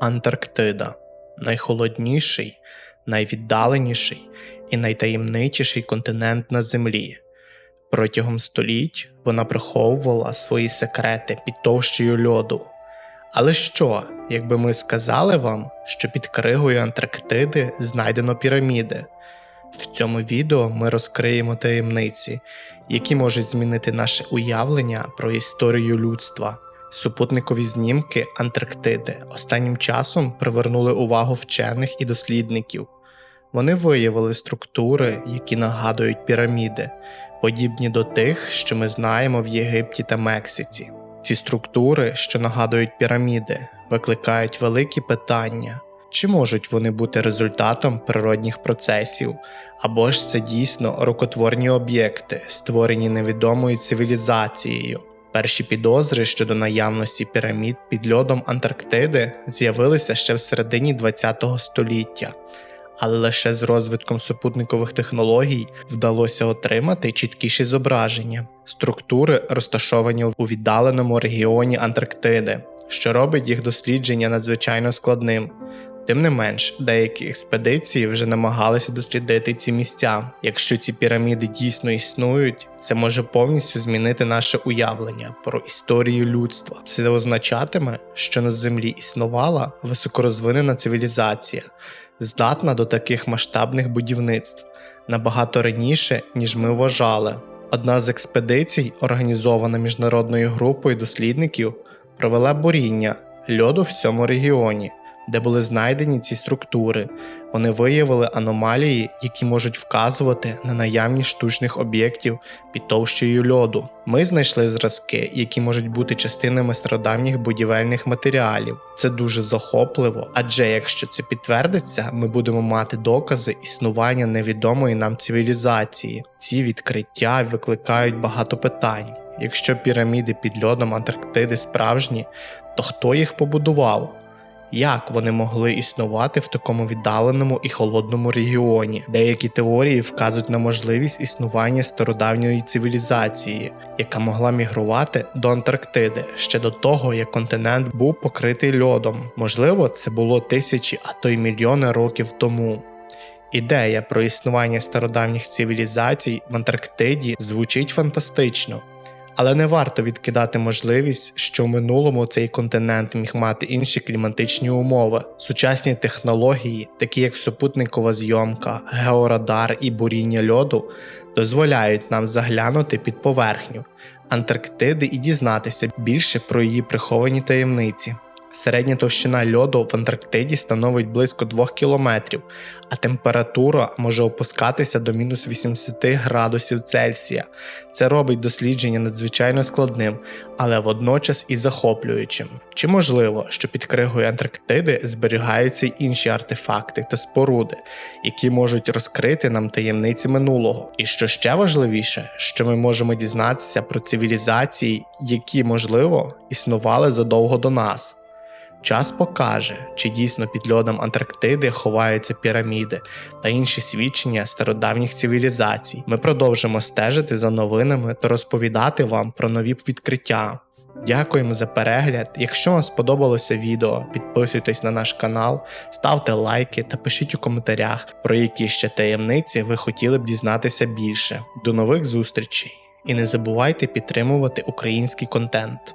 Антарктида найхолодніший, найвіддаленіший і найтаємничіший континент на Землі. Протягом століть вона приховувала свої секрети під товщею льоду. Але що, якби ми сказали вам, що під кригою Антарктиди знайдено піраміди? В цьому відео ми розкриємо таємниці, які можуть змінити наше уявлення про історію людства. Супутникові знімки Антарктиди останнім часом привернули увагу вчених і дослідників. Вони виявили структури, які нагадують піраміди, подібні до тих, що ми знаємо в Єгипті та Мексиці. Ці структури, що нагадують піраміди, викликають великі питання. Чи можуть вони бути результатом природних процесів, або ж це дійсно рукотворні об'єкти, створені невідомою цивілізацією? Перші підозри щодо наявності пірамід під льодом Антарктиди з'явилися ще в середині ХХ століття, але лише з розвитком супутникових технологій вдалося отримати чіткіші зображення. Структури розташовані у віддаленому регіоні Антарктиди, що робить їх дослідження надзвичайно складним. Тим не менш, деякі експедиції вже намагалися дослідити ці місця. Якщо ці піраміди дійсно існують, це може повністю змінити наше уявлення про історію людства. Це означатиме, що на землі існувала високорозвинена цивілізація, здатна до таких масштабних будівництв набагато раніше, ніж ми вважали. Одна з експедицій, організована міжнародною групою дослідників, провела буріння льоду в цьому регіоні де були знайдені ці структури. Вони виявили аномалії, які можуть вказувати на наявність штучних об'єктів під товщею льоду. Ми знайшли зразки, які можуть бути частинами стародавніх будівельних матеріалів. Це дуже захопливо, адже якщо це підтвердиться, ми будемо мати докази існування невідомої нам цивілізації. Ці відкриття викликають багато питань. Якщо піраміди під льодом Антарктиди справжні, то хто їх побудував? Як вони могли існувати в такому віддаленому і холодному регіоні? Деякі теорії вказують на можливість існування стародавньої цивілізації, яка могла мігрувати до Антарктиди ще до того, як континент був покритий льодом. Можливо, це було тисячі, а то й мільйони років тому. Ідея про існування стародавніх цивілізацій в Антарктиді звучить фантастично. Але не варто відкидати можливість, що в минулому цей континент міг мати інші кліматичні умови. Сучасні технології, такі як супутникова зйомка, георадар і буріння льоду, дозволяють нам заглянути під поверхню Антарктиди і дізнатися більше про її приховані таємниці. Середня товщина льоду в Антарктиді становить близько 2 км, а температура може опускатися до мінус 80 градусів Цельсія. Це робить дослідження надзвичайно складним, але водночас і захоплюючим. Чи можливо, що під кригою Антарктиди зберігаються й інші артефакти та споруди, які можуть розкрити нам таємниці минулого? І що ще важливіше, що ми можемо дізнатися про цивілізації, які можливо існували задовго до нас. Час покаже, чи дійсно під льодом Антарктиди ховаються піраміди та інші свідчення стародавніх цивілізацій. Ми продовжимо стежити за новинами та розповідати вам про нові відкриття. Дякуємо за перегляд. Якщо вам сподобалося відео, підписуйтесь на наш канал, ставте лайки та пишіть у коментарях, про які ще таємниці ви хотіли б дізнатися більше. До нових зустрічей! І не забувайте підтримувати український контент.